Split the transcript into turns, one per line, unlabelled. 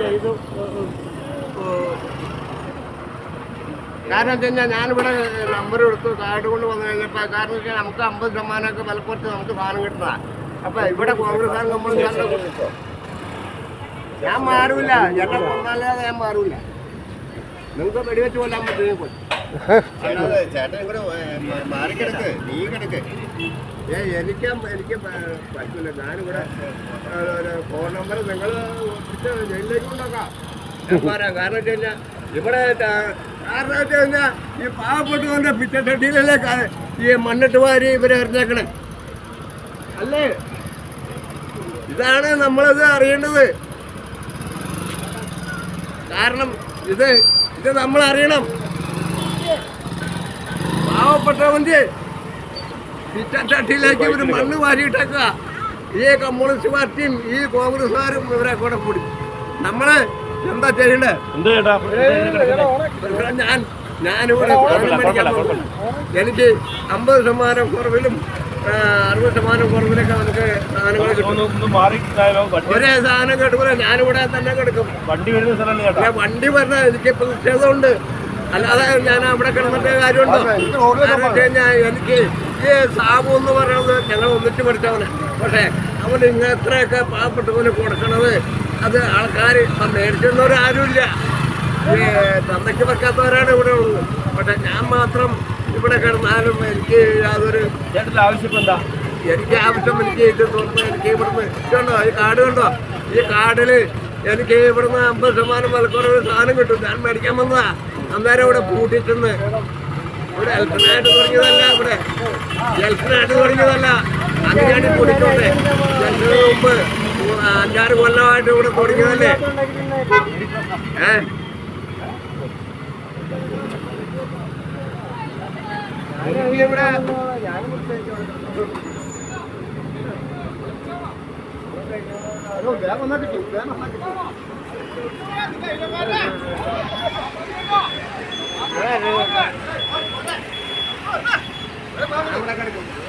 ചെയ്തു. കാരണം വെച്ച് കഴിഞ്ഞാൽ ഞാനിവിടെ നമ്പർ എടുത്തു കാർഡ് കൊണ്ട് വന്നു കഴിഞ്ഞപ്പോൾ കാരണം വെച്ചാൽ നമുക്ക് അമ്പത് ശതമാനമൊക്കെ വിലക്കുറച്ച് നമുക്ക് സാധനം കിട്ടുന്നതാണ് അപ്പൊ ഇവിടെ കോൺഗ്രസ് ആണ് നമ്മൾ കൊടുത്തോ ഞാൻ മാറില്ല ചേട്ടൻ കൊന്നാലേ ഞാൻ മാറില്ല നിങ്ങൾക്ക് വെടിവെച്ച് കൊല്ലാൻ പറ്റും ഏ എനിക്ക് എനിക്ക് ഫോൺ നമ്പർ നിങ്ങൾ ഈ പാവപ്പെട്ടവന്റെ പിച്ചട്ടട്ടിയിലല്ലേ ഈ മണ്ണിട്ട് വാരി ഇവരെ എറിഞ്ഞേക്കണേ അല്ലേ ഇതാണ് നമ്മളത് അറിയേണ്ടത് കാരണം ഇത് ഇത് നമ്മൾ അറിയണം പാവപ്പെട്ടവന്റെ പിറ്റട്ടിയിലേക്ക് ഒരു മണ്ണ് വാരിയിട്ടേക്കുക. ഈ കമ്മ്യൂണിസ്റ്റ് പാർട്ടിയും ഈ കോൺഗ്രസ്സുകാരും ഇവരെ കൂടെ കൂടി. നമ്മൾ എന്താ ചെയ്യണ്ടേ? ഞാൻ ഞാനിവിടെ. എനിക്ക് അമ്പത് ശതമാനം കുറവിലും അറുപത് ശതമാനം കുറവിലൊക്കെ നമുക്ക് സാധനങ്ങൾ കിട്ടും. ഒരേ സാധനം കിട്ടുമ്പോൾ ഞാനിവിടെ തന്നെ കിടക്കും.
വണ്ടി വരുന്ന
വണ്ടി വരുന്ന എനിക്ക് പ്രതിഷേധമുണ്ട് അല്ലാതെ ഞാൻ അവിടെ കിടന്നിട്ട് കാര്യമുണ്ടോ? കഴിഞ്ഞാൽ എനിക്ക് ഈ സാബു എന്ന് പറയുന്നത് ഞങ്ങൾ ഒന്നിച്ച് പഠിച്ചവന്. പക്ഷേ അവൻ ഇങ്ങനെ എത്രയൊക്കെ പാവപ്പെട്ടവന് കൊടുക്കണത് അത് ആൾക്കാർ മേടിച്ചിരുന്നവരാരുമില്ല ഈ തന്തയ്ക്ക് വെക്കാത്തവരാണ് ഇവിടെ ഉള്ളത്. പക്ഷെ ഞാൻ മാത്രം ഇവിടെ കിടന്നാലും എനിക്ക് യാതൊരു
ആവശ്യം എന്താ?
എനിക്ക് ആവശ്യം എനിക്ക് ഇത് തുറന്ന് എനിക്ക് ഇവിടുന്ന് ഇതുണ്ടോ? ഈ കാർഡ് കണ്ടോ? ഈ കാർഡിൽ എനിക്ക് ഇവിടുന്ന് അമ്പത് ശതമാനം വിലക്കുറവ് സാധനം കിട്ടും. ഞാൻ മേടിക്കാൻ വന്നതാ. അന്നേരം ഇവിടെ പൂട്ടിട്ടുണ്ട് ഇവിടെ എൽക്കനായിട്ട് തുടങ്ങിയതല്ല ഇവിടെ. എൽഫനായിട്ട് തുടങ്ങിയതല്ല. അങ്ങനെയാണ് കുടിച്ചോട്ടെ ജൽഫിന് മുമ്പ് അഞ്ചാറ് കൊല്ലമായിട്ട് ഇവിടെ തുടങ്ങിയതല്ലേ? ഏ? ഇവിടെ 流れ込んでる。